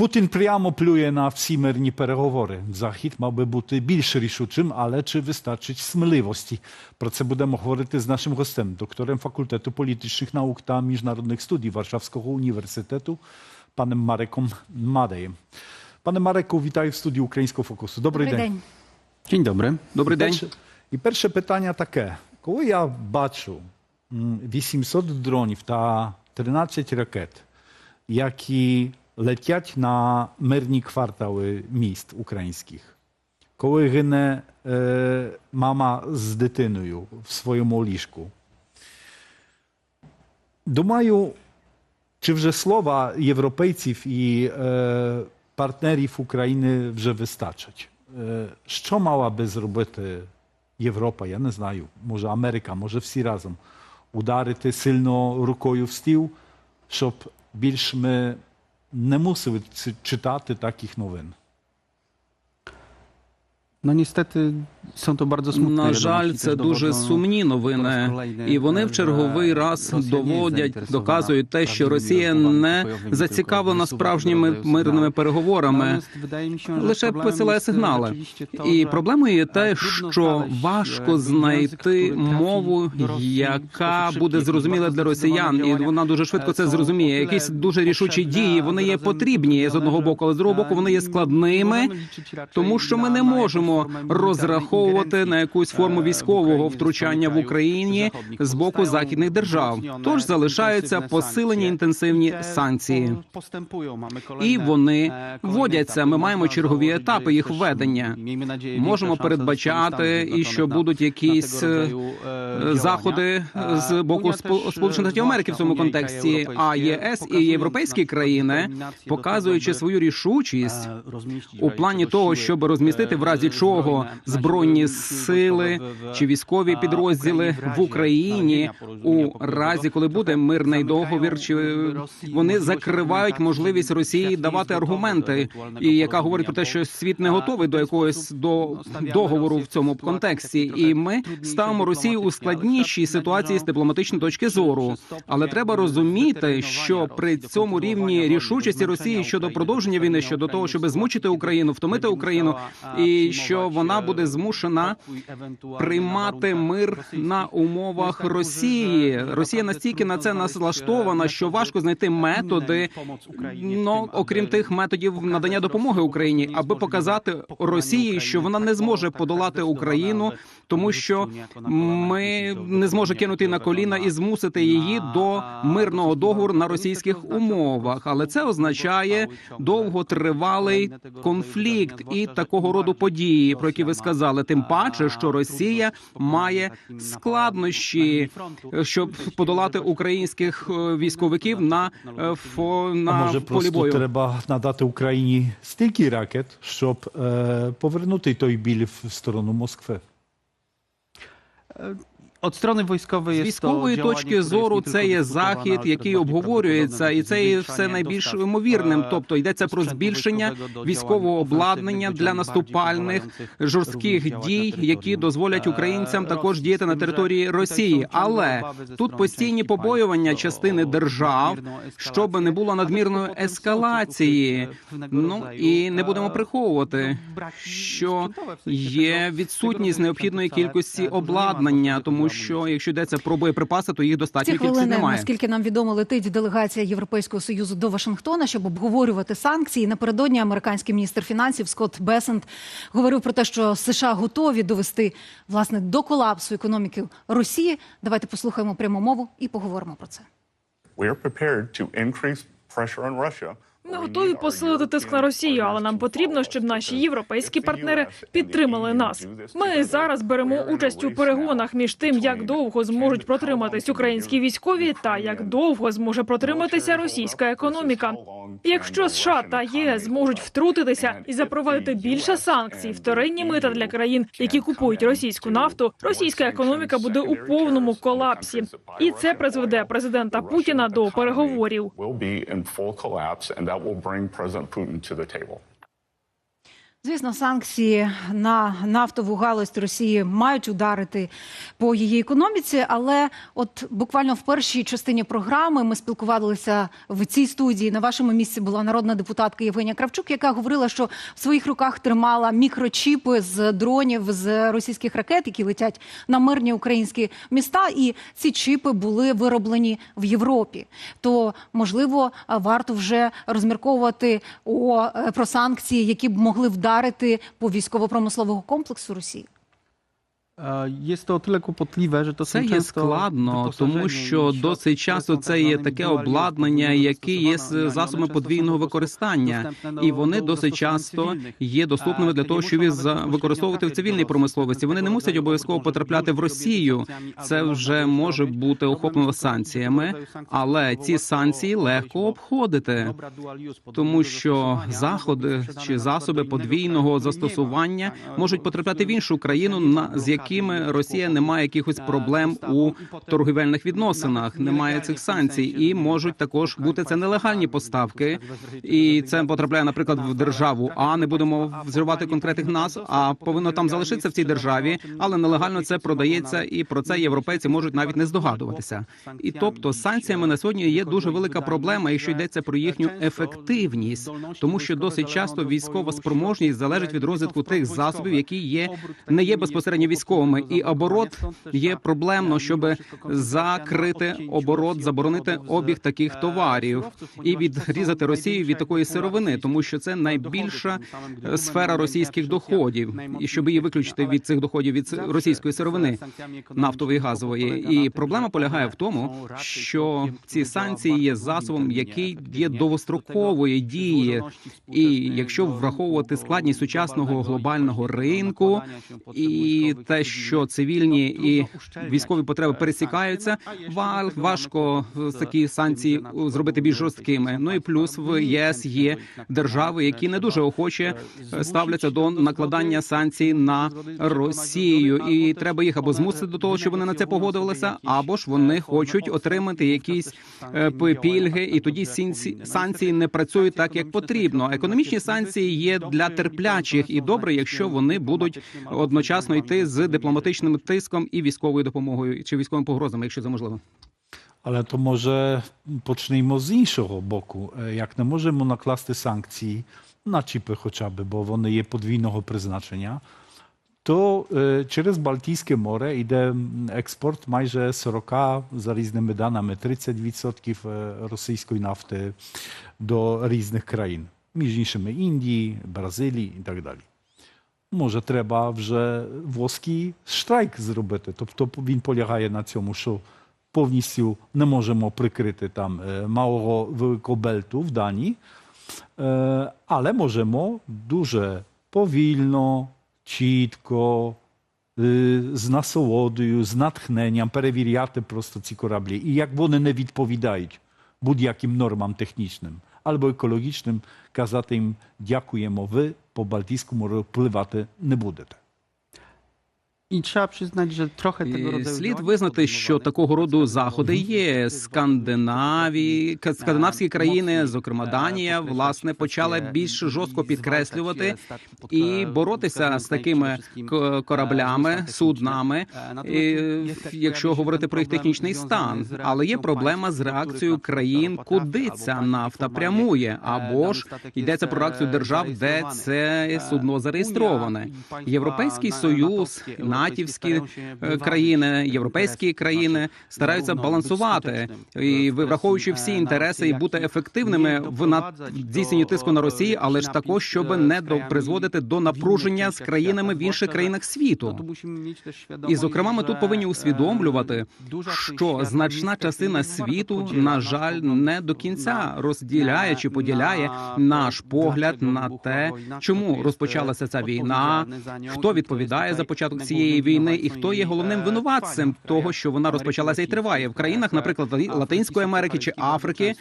Путін прямо плює на всі мирні переговори. Захід мав би бути більш рішучим, але чи вистачить сміливості? Про це будемо говорити з нашим гостем, доктором факультету політичних наук та міжнародних студій Warszawskiego університету, паnem Мареком Мадеєм. Пане Мареку, вітаю в студії Українського фокусу. Добрий, Добрий день. день. Dzień dobry. Dobry І день. перше, і перше питання таке: коли я бачу м, 800 дронів та 13 ракет, які летять на мирні квартали міст українських, коли гине е, мама з дитиною в своєму ліжку, думаю, чи вже слова європейців і е, партнерів України вже вистачать? Е, що мала би зробити Європа? Я не знаю, може Америка, може всі разом ударити сильно рукою в стіл, щоб більш ми не мусили ці- читати таких новин. No niestety są to bardzo smutne На жаль, це дуже сумні новини, і вони в черговий раз доводять, доказують те, що Росія не зацікавлена справжніми мирними переговорами. Лише посилає сигнали. І проблемою є е, те, що важко е, знайти мову, яка буде зрозуміла для росіян, і вона дуже швидко це е, зрозуміє. Якісь дуже рішучі дії, вони є потрібні з одного боку, але з другого боку вони є е, складними. Тому що ми не можемо militarnej розраховувати на якусь форму е, військового втручання в Україні з боку західних держав. Тож залишаються посилені інтенсивні санкції. І вони е, вводяться. Ми маємо чергові етапи їх введення. Можемо передбачати, і що будуть якісь е, заходи з боку Спо- Сполучених Штатів Америки в цьому контексті. А ЄС і європейські країни, показуючи свою рішучість. У плані того, щоб розмістити в разі чого збройне, збройні сили чи військові підрозділи в Україні у разі, коли буде мирний договір, чи вони закривають можливість Росії давати аргументи, і яка говорить про те, що світ не готовий до якогось до ну, договору в цьому контексті, і ми ставимо Росію у складнішій ситуації з дипломатичної точки зору. Але треба розуміти, що при цьому рівні рішучості Росії щодо продовження війни, щодо того, щоб змучити Україну, втомити Україну, і що вона буде змушена ewentualny приймати мир на умовах Росії. Росія настільки на це наслаштована, що важко знайти методи. Ну, окрім тих методів надання допомоги Україні, аби показати Росії, що вона не зможе подолати Україну, тому що на ми не зможе кинути на коліна і змусити її до мирного договору на російських умовах. Але це означає довготривалий конфлікт і такого роду події, про які ви сказали. Тим паче, що Росія має складнощі, щоб подолати українських е, військовиків на е, фо А може полі бою. треба надати Україні стільки ракет, щоб е, повернути той біль в сторону Москви. Uh, Od strony wojskowej З військової точки зору це є захід, який обговорюється, і це є все найбільш ймовірним. Тобто йдеться про збільшення військового обладнання для наступальних жорстких дій, які дозволять е, українцям також діяти на території Росії. Але тут постійні побоювання частини держав, щоб не було надмірної ескалації. Ну і не будемо е, приховувати, ну, що є відсутність необхідної кількості е, обладнання, тому що якщо йдеться про боєприпаси, то їх достатньо кількості немає. наскільки нам відомо, летить делегація Європейського союзу до Вашингтона, щоб обговорювати санкції. Напередодні американський міністр фінансів Скотт Бесент говорив про те, що США готові довести власне до колапсу економіки Росії. Давайте послухаємо пряму мову і поговоримо про це. Ми готові посилити тиск на Росію, але нам потрібно, щоб наші європейські партнери підтримали нас. Ми зараз беремо участь у перегонах між тим, як довго зможуть протриматись українські військові, та як довго зможе протриматися російська економіка. Якщо США та ЄС зможуть втрутитися і запровадити більше санкцій, вторинні мита для країн, які купують російську нафту, російська економіка буде у повному колапсі, і це призведе президента Путіна до переговорів. that will bring President Putin to the table. Звісно, санкції на нафтову галузь Росії мають ударити по її економіці, але от буквально в першій частині програми ми спілкувалися в цій студії. На вашому місці була народна депутатка Євгенія Кравчук, яка говорила, що в своїх руках тримала мікрочіпи з дронів з російських ракет, які летять на мирні українські міста, і ці чіпи були вироблені в Європі. То можливо варто вже розмірковувати о, е, про санкції, які б могли вдарити по військово-промислового комплексу Росії. Є то тyle kłopotliwe, że to Це є складно, тому що досить часто це є таке обладнання, яке є засобами подвійного використання, і вони досить часто є доступними для того, щоб їх використовувати в цивільній промисловості. Вони не мусять обов'язково потрапляти в Росію. Це вже може бути охоплено санкціями, але ці санкції легко обходити. Тому що заходи чи засоби подвійного застосування можуть ну, потрапляти в іншу країну, на з якими Росія не має якихось проблем у торгівельних відносинах, немає цих санкцій, і можуть також бути це нелегальні поставки. І це потрапляє, наприклад, в державу. А не будемо взривати конкретних нас, а повинно там залишитися в цій державі, але нелегально це продається, і про це європейці можуть навіть не здогадуватися. І тобто санкціями на сьогодні є дуже велика проблема, якщо йдеться про їхню ефективність, тому що досить часто військова спроможність залежить від розвитку тих засобів, які є не є безпосередньо військовими, і оборот є проблемно, щоб закрити оборот, заборонити обіг таких товарів і відрізати Росію від такої сировини, тому що це найбільша е, сфера російських доходів, і щоб її виключити від цих доходів від російської сировини нафтової і газової. І проблема полягає в тому, що ці санкції є засобом, який є довгострокової дії, і якщо враховувати складність сучасного глобального ринку і те, що цивільні і військові потреби пересікаються, ва- важко е, такі санкції е, зробити більш жорсткими. Ну і плюс в ЄС є держави, які не дуже охоче е, ставляться до накладання санкцій на Росію, і треба їх або змусити до того, щоб вони на це погодилися, або ж вони хочуть отримати якісь е, пільги, і тоді санкції не працюють так, як потрібно. Економічні санкції є для терплячих, і добре, якщо вони будуть одночасно йти з дипломатичним тиском і військовою допомогою чи військовими погрозами, якщо це можливо. Ale to może почнемо з іншого боку. Е, Як не можемо накласти санкції на чіпи хоча б, бо вони є подвійного призначення, то е, через Балтійське море йде експорт майже 40, за різними даними, 30% е, російської нафти до різних країн, між іншими Індії, Бразилії і так далі. Може, треба вже воский штрайк зробити. Тобто він полягає на цьому, що повністю не можемо прикрити там е, малого великого бельту в Данії, е, але можемо дуже повільно, чітко, е, з насолодою, з натхненням перевіряти просто ці кораблі. І як вони не відповідають будь-яким нормам технічним або екологічним, казати їм дякуємо, ви по Балтійському морю пливати не будете. Trzeba przyznać, że trochę tego І Слід визнати, що такого роду заходи є. Скандинавії, ка- скандинавські країни, зокрема Данія, власне, почали більш жорстко підкреслювати і боротися з такими кораблями, суднами, якщо говорити про їх технічний стан. Але є проблема з реакцією країн, куди ця нафта прямує, або ж йдеться про реакцію держав, де це судно зареєстроване. Європейський союз, натівські е, країни, європейські країни стараються балансувати і враховуючи всі інтереси і бути ефективними в над- здійсненні тиску на Росії, але ж також, щоб не до призводити до напруження з країнами в інших країнах світу. І зокрема, ми тут повинні усвідомлювати, що значна частина світу, на жаль, не до кінця розділяє чи поділяє наш погляд на те, чому розпочалася ця війна, хто відповідає за початок цієї цієї війни, і хто є головним винуватцем того, що вона розпочалася і триває в країнах, наприклад, Латинської Америки чи Африки.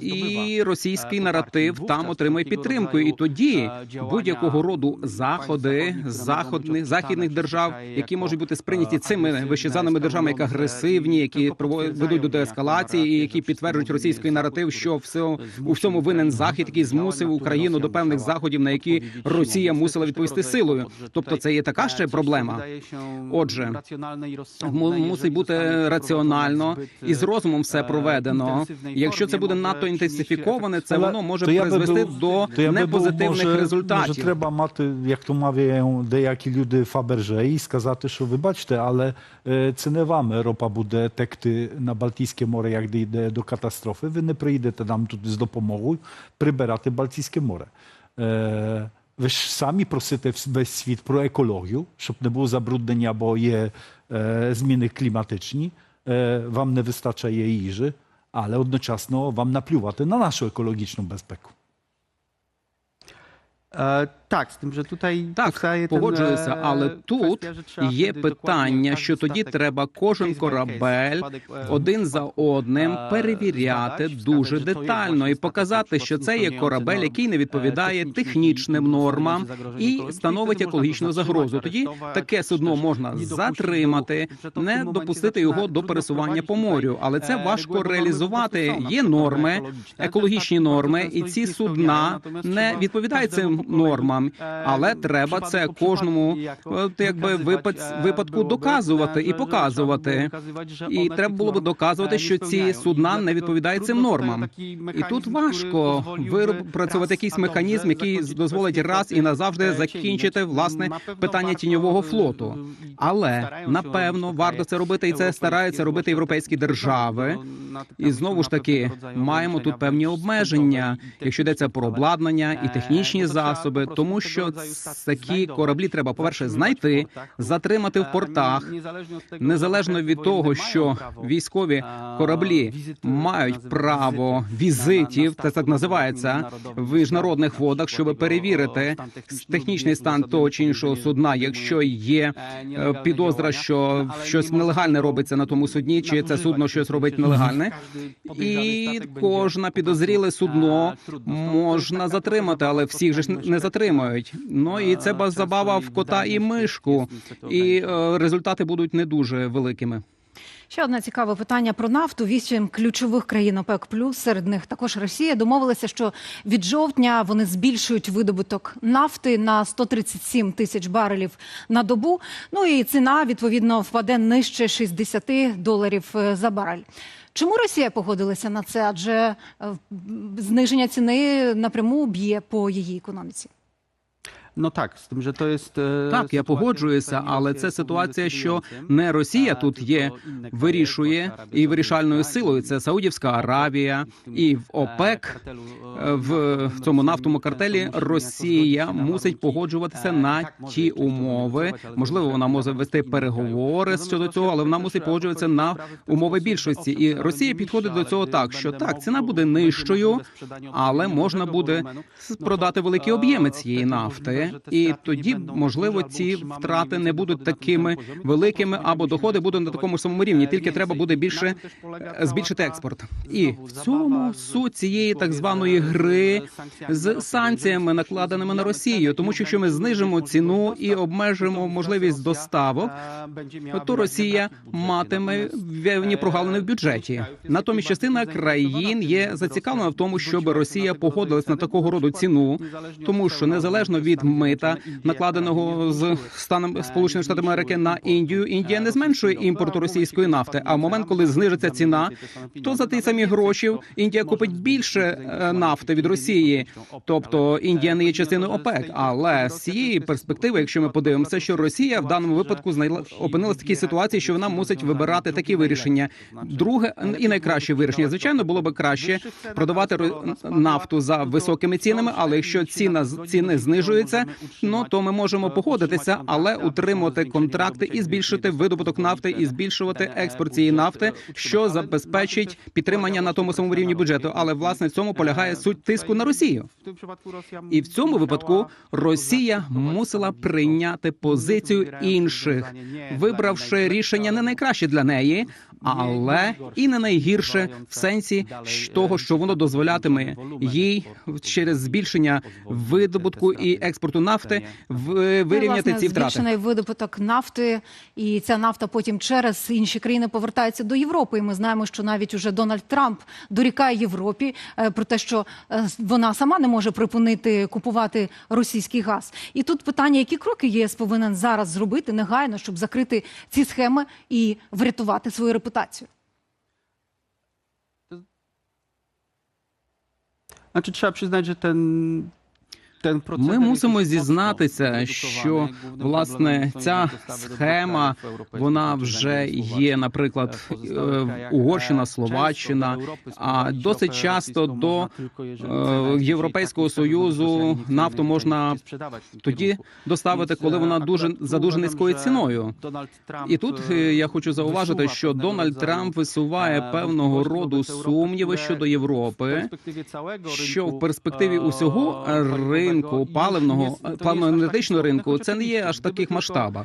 І російський наратив там отримує підтримку. І тоді будь-якого роду заходи заходних західних держав, які можуть бути сприйняті цими вищезаними державами, як агресивні, які ведуть до деескалації, і які підтверджують російський наратив, що все у всьому винен захід, який змусив Україну до певних заходів, на які Росія мусила відповісти силою. Тобто, це є така ще проблема. Отже, мусить бути раціонально і з розумом все проведено. Якщо це буде надто інтенсифіковане, це воно може призвести до непозитивних результатів. Може, треба мати, як то мовляють деякі люди Фаберже, і сказати, що ви бачите, але е, це не вам Європа буде текти на Балтійське море, як дійде до катастрофи. Ви не приїдете нам тут з допомогою прибирати Балтійське море. Е, ви ж самі просите вс- весь світ про екологію, щоб не було забруднення, бо є е, зміни кліматичні. Е, вам не вистачає їжі, але одночасно вам наплювати на нашу екологічну безпеку. Е, Так, з тим же тут Так, погоджуюся, е, але тут є питання, що тоді треба кожен корабель е, один за одним е, перевіряти дуже детально і показати, що це є корабель, який не відповідає технічним нормам і становить екологічну загрозу. Тоді таке судно можна затримати, не допустити його до пересування по морю, але це важко реалізувати. Є норми, екологічні. норми, і ці судна не відповідають цим нормам, е, але треба це кожному якби випадку доказувати і показувати. І треба було б доказувати, е, що ці судна не відповідають цим нормам. І тут важко випрацювати якийсь механізм, який дозволить раз і назавжди е, закінчити власне питання тіньового флоту. Але напевно варто це робити, і це стараються робити європейські держави. І знову ж таки маємо тут певні обмеження, якщо йдеться про обладнання і технічні засоби, тому що такі кораблі треба, по-перше, знайти, затримати в портах, незалежно від того, що військові кораблі мають право візитів, це так називається в міжнародних водах, щоб перевірити технічний стан того чи іншого судна, якщо є е, підозра, що щось нелегальне робиться на тому судні, чи це судно щось робить нелегальне. І кожне підозріле судно можна затримати, але всіх же ж не затримають. Ну і це ба- забава в кота і мишку, і е, результати будуть не дуже великими. Ще одне цікаве питання про нафту. Вісім ключових країн ОПЕК+, плюс серед них також Росія, домовилися, що від жовтня вони збільшують видобуток нафти на 137 тисяч барелів на добу. Ну і ціна, відповідно, впаде нижче 60 доларів е, за барель. Чому Росія погодилася на це? Адже е, зниження ціни напряму б'є по її економіці. Ну так, з тим же то є е, Так, я погоджуюся, але це ситуація, що не Росія тут є, вирішує і вирішальною силою. Це Саудівська Аравія і в ОПЕК е, в цьому нафтовому картелі Росія мусить погоджуватися на ті умови. Можливо, вона може вести переговори щодо цього, але вона мусить погоджуватися на умови більшості. І Росія підходить до цього так, що так, ціна буде нижчою, але можна буде продати великі об'єми цієї нафти, і тоді можливо ці втрати не будуть такими великими, або доходи будуть на такому самому рівні. Тільки треба буде більше е, збільшити експорт. І в цьому суть цієї так званої гри з санкціями, накладеними на Росію, тому що якщо ми знижимо ціну і обмежимо можливість доставок, то Росія матиме певні прогалини в бюджеті. Натомість частина країн є зацікавлена в тому, щоб Росія погодилась на такого роду ціну, тому що незалежно від мита, накладеного з станом Сполучених Штатів Америки на Індію, Індія не зменшує імпорту російської нафти. А в момент, коли знижиться ціна, то за ті самі гроші Індія купить більше е, нафти від Росії. Тобто Індія не є частиною ОПЕК. Але з цієї перспективи, якщо ми подивимося, що Росія в даному випадку знайла опинилась в такій ситуації, що вона мусить вибирати такі вирішення. Друге і найкраще вирішення, звичайно, було би краще продавати ро- нафту за високими цінами, але якщо ціна ціни знижується, добре, ну то ми можемо погодитися, але утримувати контракти і збільшити видобуток нафти, і збільшувати експорт цієї нафти, що забезпечить підтримання на тому самому рівні бюджету. Але власне цьому полягає суть тиску на Росію. І в цьому випадку Росія мусила прийняти позицію інших, вибравши рішення не найкраще для неї, але і не найгірше в сенсі того, що воно дозволятиме їй через збільшення видобутку і експорту нафти вирівняти ці втрати. збільшений видобуток нафти, і ця нафта потім через інші країни повертається до Європи. І ми знаємо, що навіть уже Дональд Трамп дорікає Європі е, про те, що е, вона сама не може припинити купувати російський газ. І тут питання, які кроки ЄС повинен зараз зробити негайно, щоб закрити ці схеми і врятувати свою репутацію. reputację? Znaczy, trzeba przyznać, że ten Ми мусимо зізнатися, що власне ця схема вона вже є, наприклад, е, Угорщина, Словаччина. А досить часто до е, Європейського союзу нафту можна тоді доставити, коли вона дуже за дуже низькою ціною. І тут е, я хочу зауважити, що Дональд Трамп висуває певного роду сумніви щодо Європи, що в перспективі усього ринку паливного паливно-енергетичного ринку це не є аж в таких масштабах.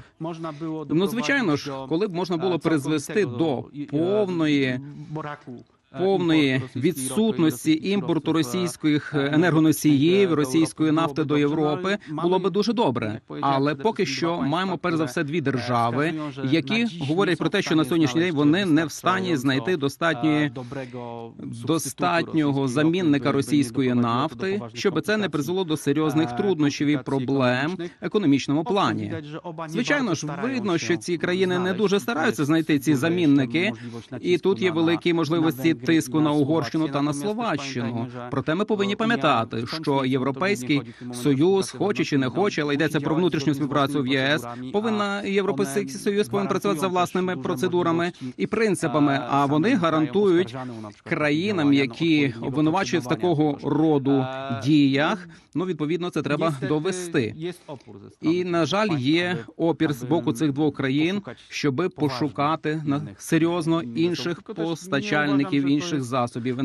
Ну, звичайно ж, коли б можна було призвести до повної повної відсутності імпорту російських енергоносіїв, російської нафти до Європи, було би дуже добре. Але поки що маємо перш за все дві держави, які говорять про те, що на сьогоднішній день вони не в стані знайти достатньої достатнього замінника російської нафти, щоб це не призвело до серйозних труднощів і проблем в економічному плані. Звичайно ж, видно, що ці країни не дуже стараються знайти ці замінники, і тут є великі можливості тиску на Угорщину та на Словаччину. Проте ми повинні пам'ятати, що європейський союз, хоче чи не хоче, але йдеться про внутрішню співпрацю в єС. Повинна європейський союз повинен працювати за власними процедурами і принципами. А вони гарантують країнам, які обвинувачують в такого роду діях. Ну відповідно, це треба довести. І на жаль, є опір з боку цих двох країн, щоби пошукати на серйозно інших постачальників, інших засобів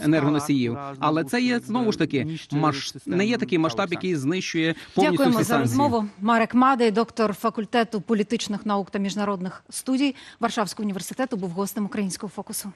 енергоносіїв. Але це є знову ж таки маш... не є такий масштаб, який знищує повністю Дякуємо всі за розмову. Марек Мадей, доктор факультету політичних наук та міжнародних студій Варшавського університету, був гостем українського фокусу.